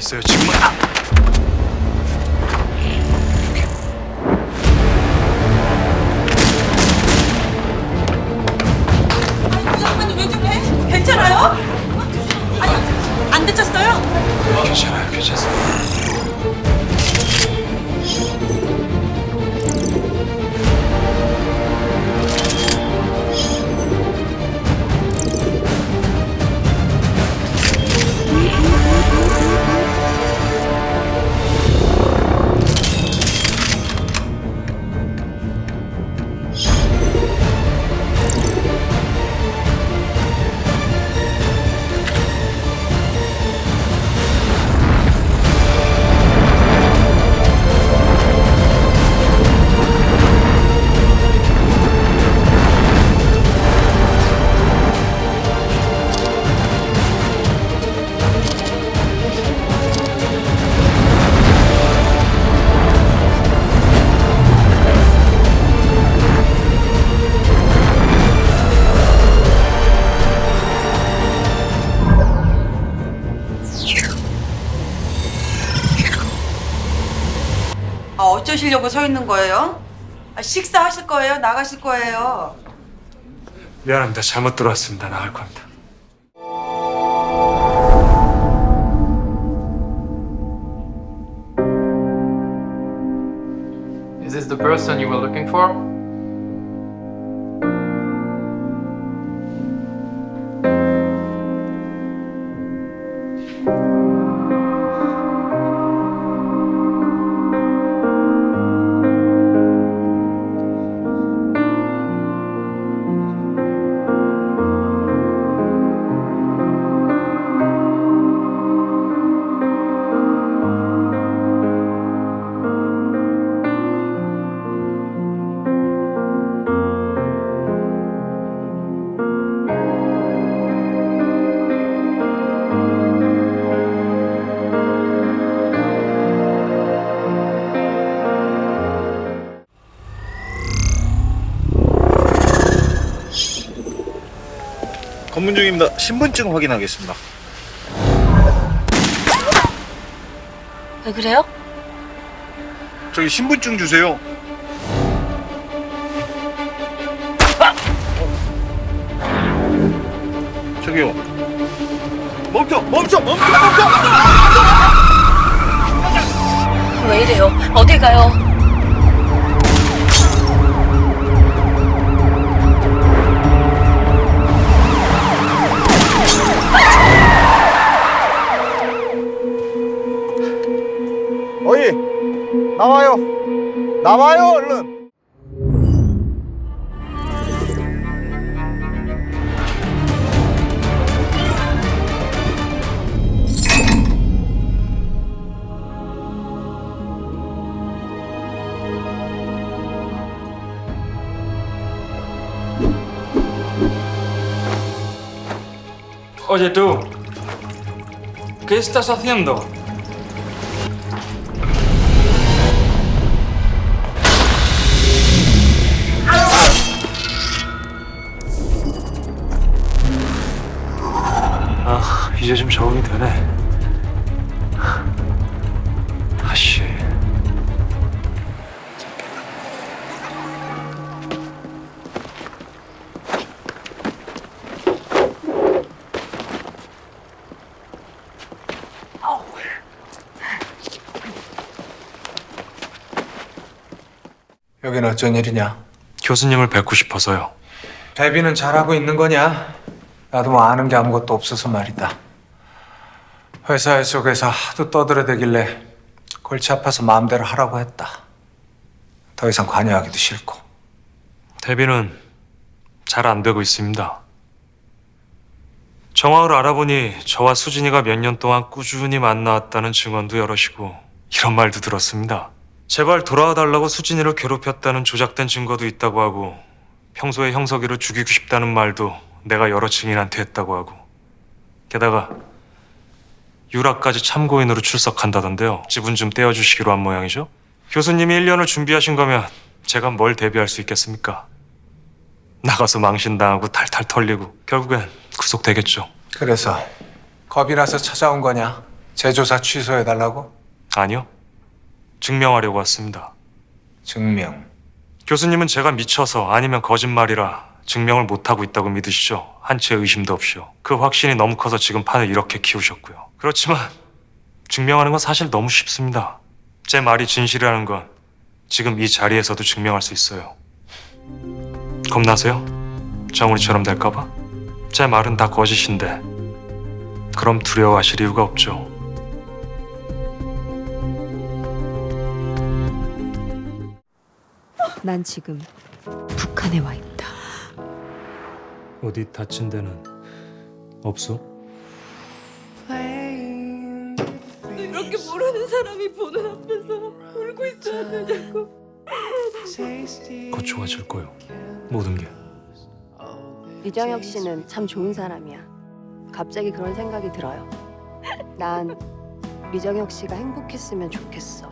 가 있어요 지금 아, 어쩌시려고 서 있는 거예요? 아, 식사하실 거예요? 나가실 거예요? 미안합니다 잘못 들어왔습니다 나갈 겁니다. Is this the person you were looking for? 검문 중입니다. 신분증 확인하겠습니다. 왜 그래요? 저기 신분증 주세요. 저기요. 멈춰! 멈춰! 멈춰! 멈춰! 왜 이래요? 어디 가요? 나와요, 얼른! Oye tú, ¿qué estás haciendo? 이제 좀 적응이 되네. 다시. 여긴 어쩐 일이냐? 교수님을 뵙고 싶어서요. 데뷔는 잘하고 있는 거냐? 나도 뭐 아는 게 아무것도 없어서 말이다. 회사 속에서 하도 떠들어대길래 골치 아파서 마음대로 하라고 했다. 더 이상 관여하기도 싫고. 데뷔는 잘 안 되고 있습니다. 정황을 알아보니 저와 수진이가 몇 년 동안 꾸준히 만나왔다는 증언도 여럿이고 이런 말도 들었습니다. 제발 돌아와 달라고 수진이를 괴롭혔다는 조작된 증거도 있다고 하고 평소에 형석이를 죽이고 싶다는 말도 내가 여러 증인한테 했다고 하고 게다가 유라까지 참고인으로 출석한다던데요. 지분 좀 떼어주시기로 한 모양이죠. 교수님이 1년을 준비하신 거면 제가 뭘 대비할 수 있겠습니까? 나가서 망신당하고 탈탈 털리고 결국엔 구속되겠죠. 그래서 겁이 나서 찾아온 거냐? 재조사 취소해달라고? 아니요. 증명하려고 왔습니다. 증명. 교수님은 제가 미쳐서 아니면 거짓말이라 증명을 못하고 있다고 믿으시죠? 한 채의 의심도 없이요. 그 확신이 너무 커서 지금 판을 이렇게 키우셨고요. 그렇지만 증명하는 건 사실 너무 쉽습니다. 제 말이 진실이라는 건 지금 이 자리에서도 증명할 수 있어요. 겁나세요? 정우리처럼 될까봐? 제 말은 다 거짓인데 그럼 두려워하실 이유가 없죠. 난 지금 북한에 와 있다. 어디 다친 데는 없어? 이렇게 모르는 사람이 보는 앞에서 울고 있어야 되냐고. 곧 좋아질 거요. 모든 게. 이정혁 씨는 참 좋은 사람이야. 갑자기 그런 생각이 들어요. 난 이정혁 씨가 행복했으면 좋겠어.